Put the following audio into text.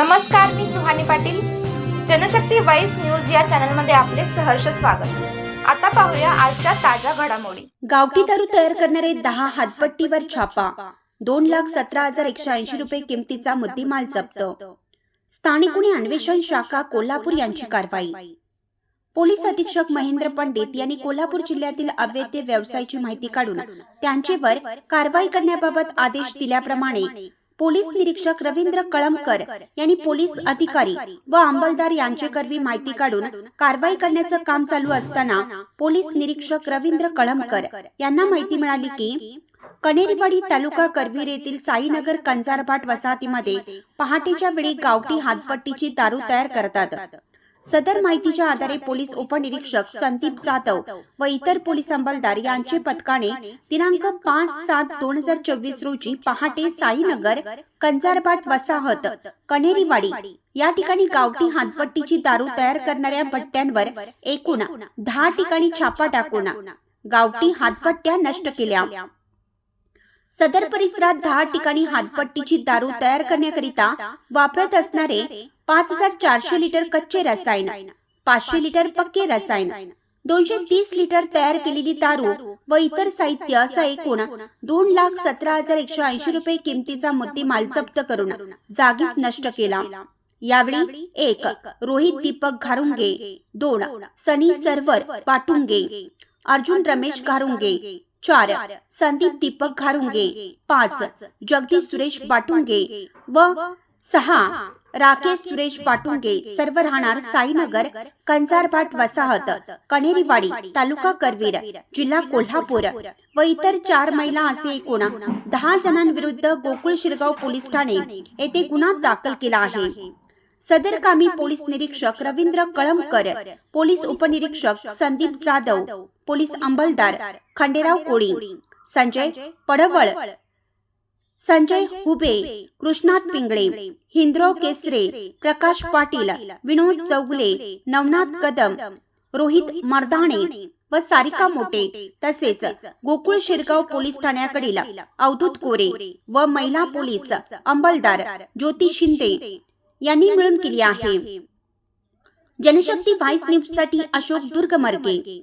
नमस्कार मी Suhani Patil. Janshakti vice news या चॅनलमध्ये आपले सहर्ष स्वागत. आता पाहूया आजच्या ताज्या घडामोडी. गावठी दारू तयार करणारे दहा हातपट्टीवर छापा. दोन लाख सतरा हजार एकशे ऐंशी रुपये किमतीचा मुद्देमाल जप्त. स्थानिक गुन्हे अन्वेषण शाखा कोल्हापूर यांची कारवाई. पोलीस अधीक्षक महेंद्र पंडित यांनी कोल्हापूर जिल्ह्यातील अवैध व्यवसायाची माहिती काढून त्यांच्यावर कारवाई करण्याबाबत आदेश दिल्याप्रमाणे पोलीस निरीक्षक रवींद्र कळमकर यांनी पोलीस अधिकारी व अंमलदार यांचेकरवी माहिती काढून कारवाई करण्याचं काम चालू असताना पोलीस निरीक्षक रवींद्र कळमकर यांना माहिती मिळाली की कनेरीवाडी तालुका करवीर येथील साईनगर कंजारभाट वसाहतीमध्ये पहाटेच्या वेळी गावठी हातपट्टीची दारू तयार करतात. सदर माहितीच्या आधारे पोलीस उपनिरीक्षक संदीप जाधव व इतर पोलीस अंमलदार यांचे पथकाने दिनांक पाच सात दोन हजार चोवीस रोजी पहाटे साईनगर कंजारबाट वसाहत कनेरीवाडी या ठिकाणी गावठी हातपट्टीची दारू तयार करणाऱ्या भट्ट्यांवर एकूण दहा ठिकाणी छापा टाकून गावठी हातपट्ट्या नष्ट केल्या. सदर परिसरात दहा ठिकाणी हातपट्टीची दारू तयार करण्याकरिता वापरत असणारे पाच हजार चारशे लिटर कच्चे रसायन पाचशे लिटर पक्के रसायन दोनशे तीस लिटर तयार केलेली दारू व इतर साहित्य असा एकूण दोन लाख सतरा हजार एकशे ऐंशी रुपये किमतीचा मुद्देमाल जप्त करून जागीच नष्ट केला. यावेळी एक रोहित दीपक घारुंगे दोन सनी सर्वर पाटुंगे अर्जुन रमेश घारुंगे चार संदीप दीपक घारुंगे पाच जगदीश सुरेश बाटुंगे व सहा राकेश सुरेश पाटुंगे सर्व राहणार साईनगर कंजारभाट वसाहत कनेरीवाडी तालुका करवीर जिल्हा कोल्हापूर व इतर चार महिला असे एकूण दहा जणांविरुद्ध गोकुळ शिरगाव पोलीस ठाणे येथे गुन्हा दाखल केला आहे. सदर कामी पोलीस निरीक्षक रवींद्र कळमकर पोलीस उपनिरीक्षक संदीप जाधव पोलीस अंमलदार खंडेराव कोळी संजय पडवळ संजय हुबे कृष्णात पिंगळे हिंद्राव केसरे प्रकाश पाटील विनोद चौगले नवनाथ कदम रोहित मर्दाणे व सारिका मोटे तसेच गोकुळ शिरगाव पोलीस ठाण्याकडील अवधूत कोरे व महिला पोलीस अंमलदार ज्योती शिंदे यांनी मिळून केली आहे. जनशक्ती व्हाईस न्यूजसाठी अशोक दुर्गमर्गे.